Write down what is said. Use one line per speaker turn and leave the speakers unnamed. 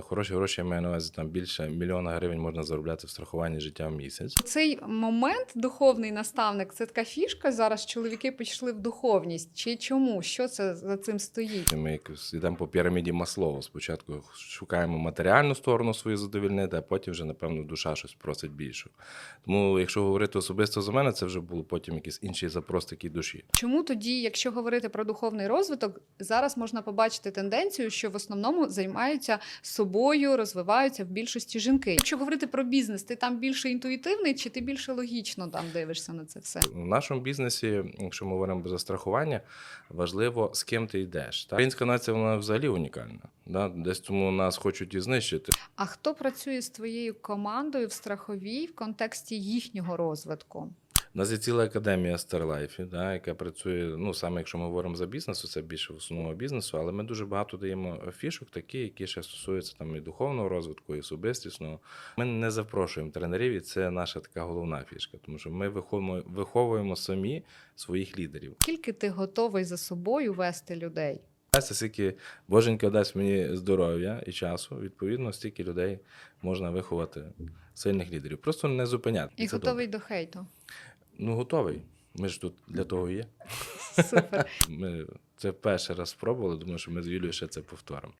Хороші гроші я маю на увазі там більше мільйона гривень можна заробляти в страхуванні життя в місяць.
Цей момент духовний наставник це така фішка. Зараз чоловіки пішли в духовність. Чи чому? Що це за цим стоїть?
Ми йдемо по піраміді Маслоу. Спочатку шукаємо матеріальну сторону свою задовільнити, а потім вже, напевно, душа щось просить більше. Тому, якщо говорити особисто за мене, це вже було потім якийсь інший запрос такій душі.
Чому тоді, якщо говорити про духовний розвиток, зараз можна побачити тенденцію, що в основному займаються собою, розвиваються в більшості жінки. Якщо говорити про бізнес, ти там більше інтуїтивний, чи ти більше логічно там дивишся на це все?
В нашому бізнесі, якщо ми говоримо за страхування, важливо з ким ти йдеш. Та Українська нація вона взагалі унікальна. Да? Десь тому нас хочуть і знищити.
А хто працює з твоєю командою в страховій в контексті їхнього розвитку?
У нас є ціла академія Starlife, да, яка працює, ну саме якщо ми говоримо за бізнес, це більше в основному бізнесу, але ми дуже багато даємо фішок, такі, які ще стосуються там і духовного розвитку, і особистісного. Ми не запрошуємо тренерів, і це наша така головна фішка, тому що ми виховуємо, виховуємо самі своїх лідерів.
Скільки ти готовий за собою вести людей?
Це скільки Боженька дасть мені здоров'я і часу, відповідно, стільки людей можна виховати сильних лідерів. Просто не зупиняти.
І
це
готовий
добре.
до хейту.
Ну, готовий. Ми ж тут для того і є.
Супер.
Ми це перший раз спробували. Думаю, що ми з Юлією ще це повторимо.